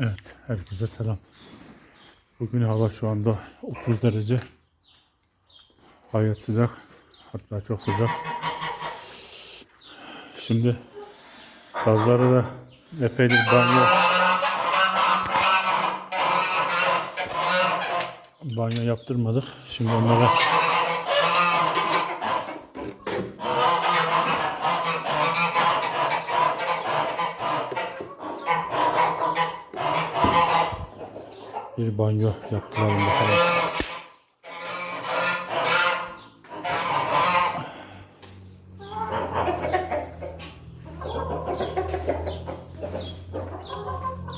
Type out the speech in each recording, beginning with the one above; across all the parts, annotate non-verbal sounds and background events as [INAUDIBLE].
Evet, herkese selam. Bugün hava şu anda 30 derece. Gayet sıcak. Hatta çok sıcak. Şimdi gazları da epeydir banyo banyo yaptırmadık. Şimdi onlara bir banyo yaptıralım bakalım.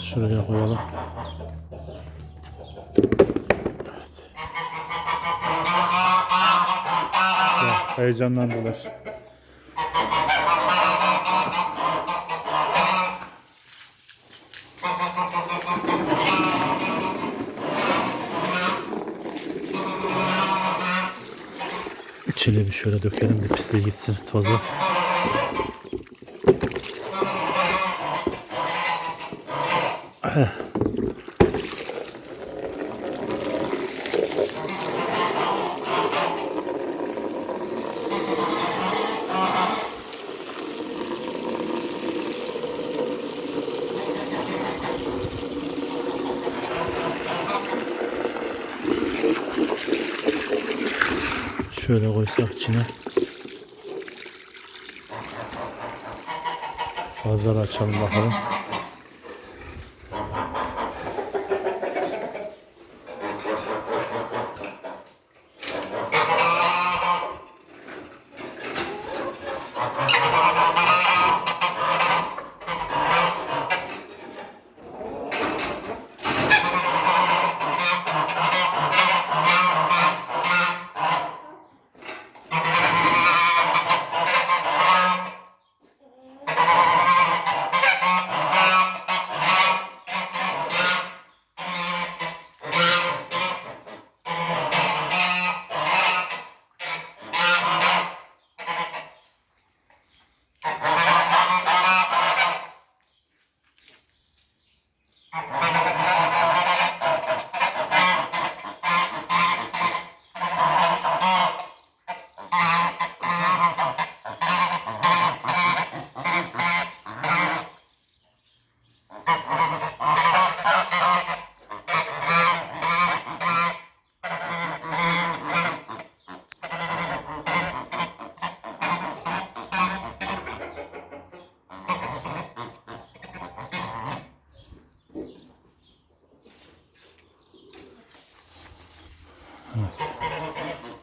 Şuraya koyalım. Evet. Ya, heyecanlandılar. İçine bir şöyle dökelim de pisliği gitsin tozu. Heh. Şöyle koysak içine. Fazla açalım bakalım.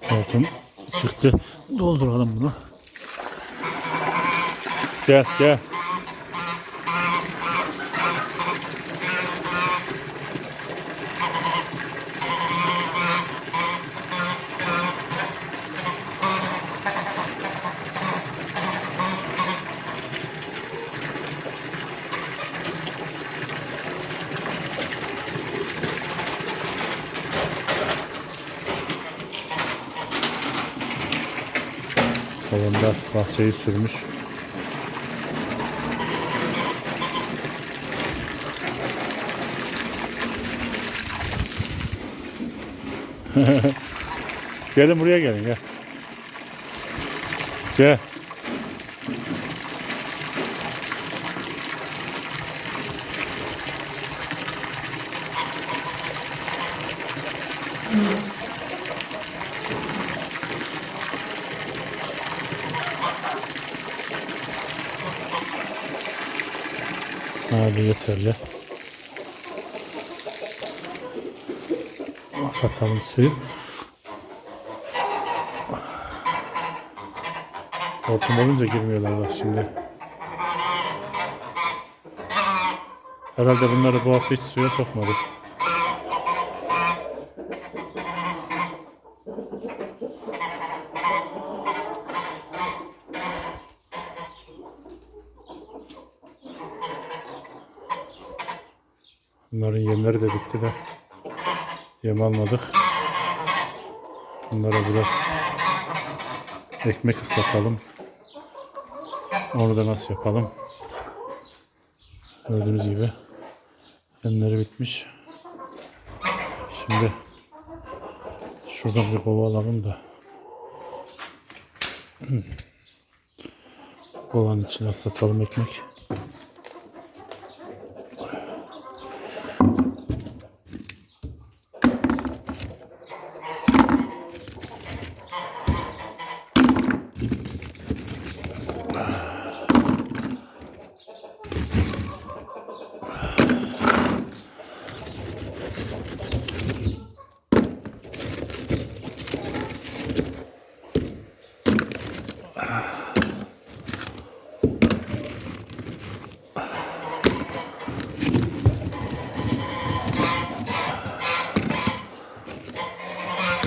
Hortum çıktı. Dolduralım bunu. Gel gel. Salonda bahçeyi sürmüş. [LAUGHS] gelin buraya gelin gel. Gel. Hadi yeterli. Kapatalım suyu. Hortum olunca girmiyorlar bak şimdi. Herhalde bunları bu hafta hiç suya sokmadık. Bunların yemleri de bitti de yem almadık. Bunlara biraz ekmek ıslatalım. Onu da nasıl yapalım? Gördüğünüz gibi Yemleri bitmiş. Şimdi şuradan bir kova alalım da. [CLEARS THROAT] Kovanın içine satalım ekmek.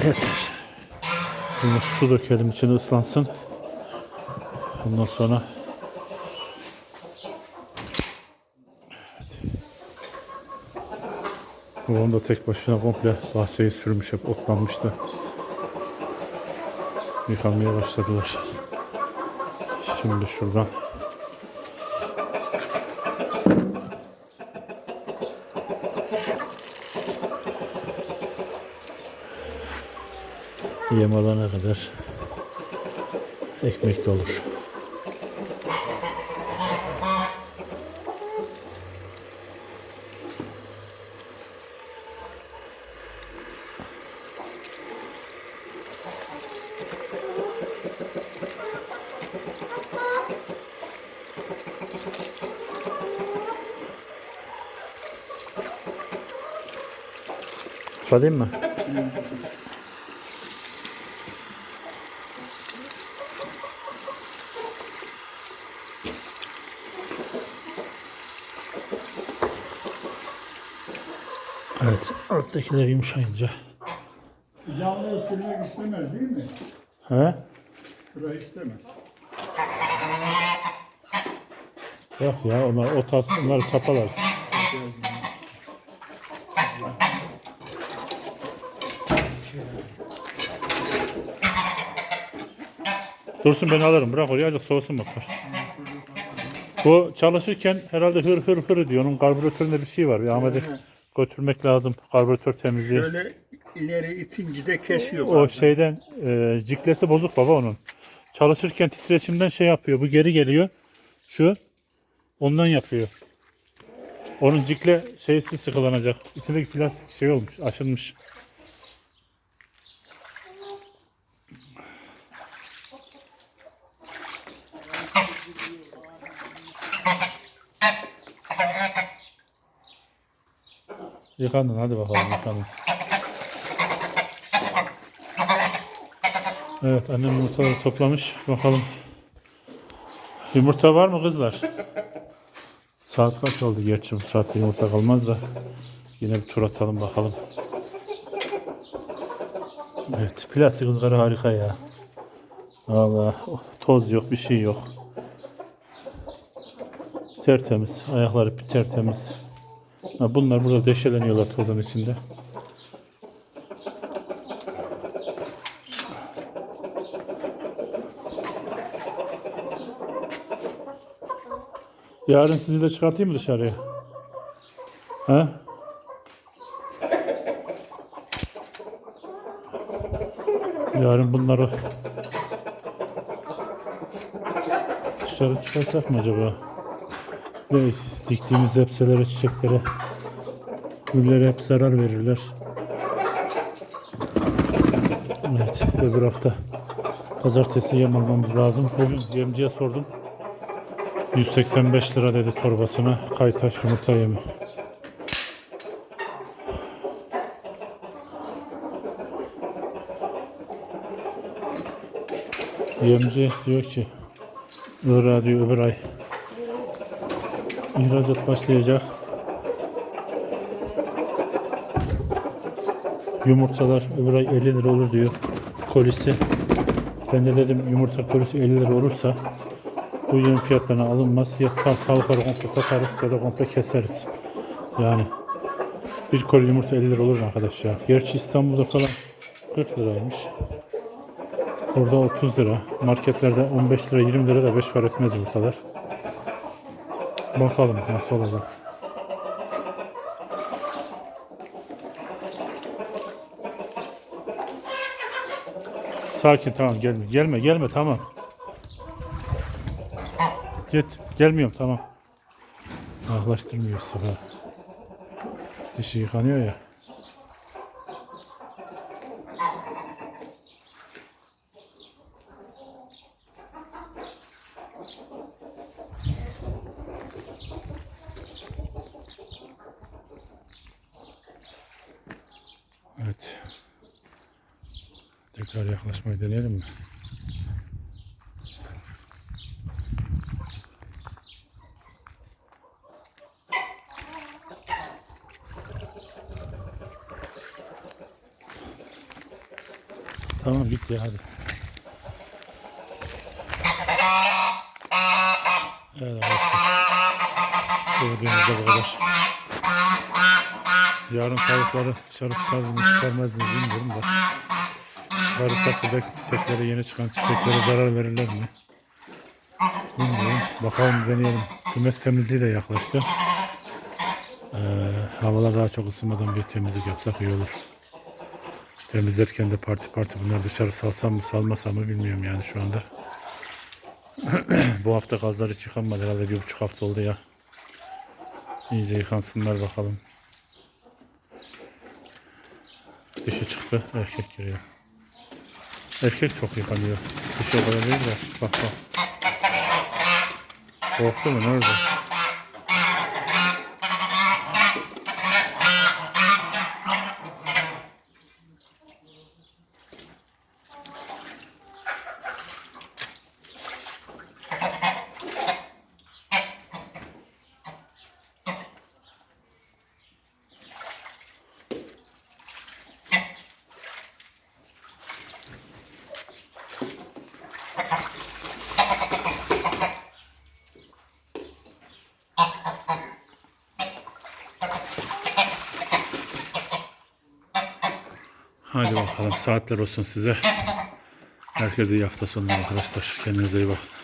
Yeter. Bunu su dökelim içine ıslansın. Ondan sonra evet. Babam da tek başına komple bahçeyi sürmüş hep otlanmıştı. Yıkanmaya başladılar. Şimdi şuradan yem alana kadar ekmek de olur. Salayım mı? Evet, alttakiler yumuşayınca. Yağlı sürmek istemez değil mi? He? Burayı istemez. Yok ya, onlar o tas, onları çapalarız. Dursun ben alırım. Bırak oraya azıcık soğusun motor. Bu çalışırken herhalde hır hır hır diyor. Onun karbüratöründe bir şey var. Bir Ahmet'e götürmek lazım. Karbüratör temizliği. Böyle ileri itince de kesiyor. O bazen. şeyden e, ciklesi bozuk baba onun. Çalışırken titreşimden şey yapıyor. Bu geri geliyor. Şu ondan yapıyor. Onun cikle şeysi sıkılanacak. İçindeki plastik şey olmuş, aşınmış. Yıkandın hadi bakalım yıkandın. Evet annem yumurtaları toplamış. Bakalım. Yumurta var mı kızlar? Saat kaç oldu gerçi bu saatte yumurta kalmaz da. Yine bir tur atalım bakalım. Evet plastik ızgara harika ya. Valla oh, toz yok bir şey yok. Tertemiz. Ayakları tertemiz. Ha, bunlar burada deşeleniyorlar tozun içinde. Yarın sizi de çıkartayım mı dışarıya? He? Yarın bunları dışarı çıkartsak mı acaba? Ve diktiğimiz zepselere, çiçeklere, güllere hep zarar verirler. Evet, öbür hafta pazartesi yem almamız lazım. Bugün yemciye sordum. 185 lira dedi torbasına kaytaş yumurta yemi. Yemci diyor ki Irak'a diyor öbür ay ihracat başlayacak. Yumurtalar öbür ay 50 lira olur diyor kolisi. Ben de dedim yumurta kolisi 50 lira olursa bu yem fiyatlarına alınmaz. Ya sağlıkları komple satarız ya da komple keseriz. Yani bir koli yumurta 50 lira olur mu arkadaş ya? Gerçi İstanbul'da falan 40 liraymış. Burada 30 lira. Marketlerde 15 lira 20 lira da 5 para etmez yumurtalar. Bakalım nasıl olacak. Sakin tamam gelme. Gelme gelme tamam. Git. Gelmiyorum tamam. Ahlaştırmıyor sabah. Dişi şey yıkanıyor ya. Tekrar yaklaşmayı deneyelim mi? Tamam git ya hadi. Evet arkadaşlar. Gördüğünüzde bu kadar. Yarın tavukları dışarı çıkar mı çıkarmaz mı bilmiyorum da. Çıkarırsak buradaki çiçeklere yeni çıkan çiçeklere zarar verirler mi? Bilmiyorum. Bakalım deneyelim. Kümes temizliği de yaklaştı. Ee, havalar daha çok ısınmadan bir temizlik yapsak iyi olur. Temizlerken de parti parti bunları dışarı salsam mı salmasam mı bilmiyorum yani şu anda. [CLEARS THROAT] Bu hafta gazlar hiç yıkanmadı herhalde bir buçuk hafta oldu ya. İyice yıkansınlar bakalım. Dişi çıktı erkek giriyor. Erkek çok yıkanıyor. Dişi o kadar değil de bak bak. Korktu mu nerede? Hadi bakalım saatler olsun size. Herkese iyi hafta sonu arkadaşlar. Kendinize iyi bakın.